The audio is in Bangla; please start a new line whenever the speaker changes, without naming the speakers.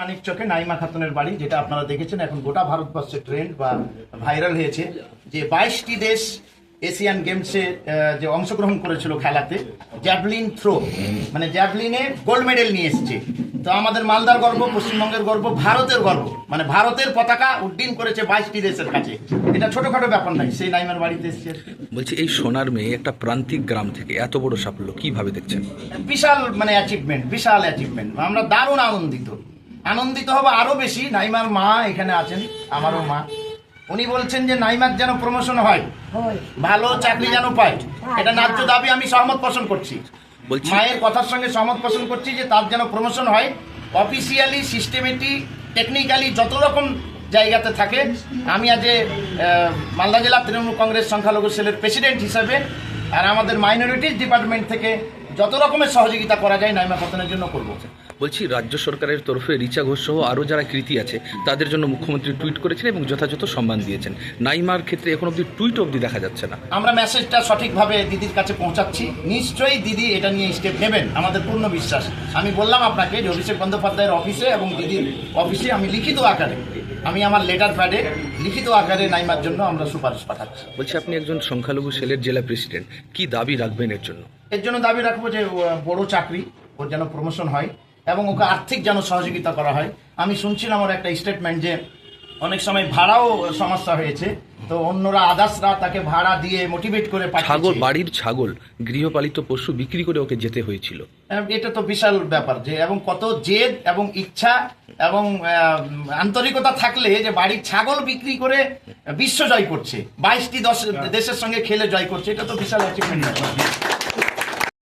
মানিক চকে নাইমা খাতুনের বাড়ি যেটা আপনারা দেখেছেন এখন গোটা ভারতবর্ষে ট্রেন্ড বা ভাইরাল হয়েছে। যে বাইশটি দেশ এশিয়ান গেমসে যে অংশগ্রহণ করেছিল খেলাতে জ্যাভলিন থ্রো মানে জ্যাভলিনে গোল্ড মেডেল নিয়ে এসেছে। তো আমাদের মালদার গর্ব পশ্চিমবঙ্গের গর্ব ভারতের গর্ব মানে ভারতের পতাকা উড্ডীন করেছে বাইশটি দেশের কাছে। এটা ছোটখাটো ব্যাপার নাই সেই নাইমার বাড়িতে এসেছে।
বলছি এই সোনার মেয়ে একটা প্রান্তিক গ্রাম থেকে এত বড় সাফল্য কীভাবে দেখছেন?
বিশাল মানে অ্যাচিভমেন্ট বিশাল অ্যাচিভমেন্ট আমরা দারুণ আনন্দিত। আনন্দিত হব আরও বেশি। নাইমার মা এখানে আছেন আমারও মা। উনি বলছেন যে নাইমার যেন প্রমোশন হয় ভালো চাকরি যেন পায়। এটা ন্যায্য দাবি আমি সহমত পোষণ করছি।
বলছি-
মায়ের কথার সঙ্গে সহমত পোষণ করছি যে তার যেন প্রমোশন হয় অফিসিয়ালি সিস্টেমেটিক টেকনিক্যালি যত রকম জায়গাতে থাকে। আমি আজ মালদা জেলা তৃণমূল কংগ্রেস সংখ্যালঘু সেলের প্রেসিডেন্ট হিসেবে আর আমাদের মাইনরিটিস ডিপার্টমেন্ট থেকে যত রকমের সহযোগিতা করা যায় নাইমা পতনের জন্য করব।
বলছি রাজ্য সরকারের তরফে রিচা ঘোষ সহ আরও যারা কৃতি আছে তাদের জন্য মুখ্যমন্ত্রী টুইট করেছেন এবং যথাযথ সম্মান দিয়েছেন। নাইমার ক্ষেত্রে এখন অবধি টুইট অবধি দেখা যাচ্ছে না।
আমরা মেসেজটা সঠিকভাবে দিদির কাছে পৌঁছাচ্ছি। নিশ্চয়ই দিদি এটা নিয়ে স্টেপ নেবেন আমাদের পূর্ণ বিশ্বাস। আমি বললাম আপনাকে যে অভিষেক বন্দ্যোপাধ্যায়ের অফিসে এবং দিদির অফিসে আমি লিখিত আকারে আমি আমার লেটার প্যাডে লিখিত আকারে নাইমার জন্য আমরা সুপারিশ পাঠাচ্ছি।
বলছি আপনি একজন সংখ্যালঘু সেলের জেলা প্রেসিডেন্ট কি দাবি রাখবেন এর জন্য?
এর জন্য দাবি রাখব যে বড় চাকরি ওর যেন প্রমোশন হয় এবং ওকে আর্থিক যেন সহযোগিতা করা হয়। আমি শুনছিলাম আমার একটা স্টেটমেন্ট যে অনেক সময় ভাড়াও সমস্যা হয়েছে। তো অন্যরা আদার্সরা তাকে ভাড়া দিয়ে মোটিভেট করে
ছাগল বাড়ির ছাগল গৃহপালিত পশু বিক্রি করে ওকে যেতে হয়েছিল।
এটা তো বিশাল ব্যাপার যে এবং কত জেদ এবং ইচ্ছা এবং আহ, আন্তরিকতা থাকলে যে বাড়ির ছাগল বিক্রি করে বিশ্ব জয় করছে বাইশটি দশ দেশের সঙ্গে খেলে জয় করছে এটা তো বিশাল অ্যাচিভমেন্ট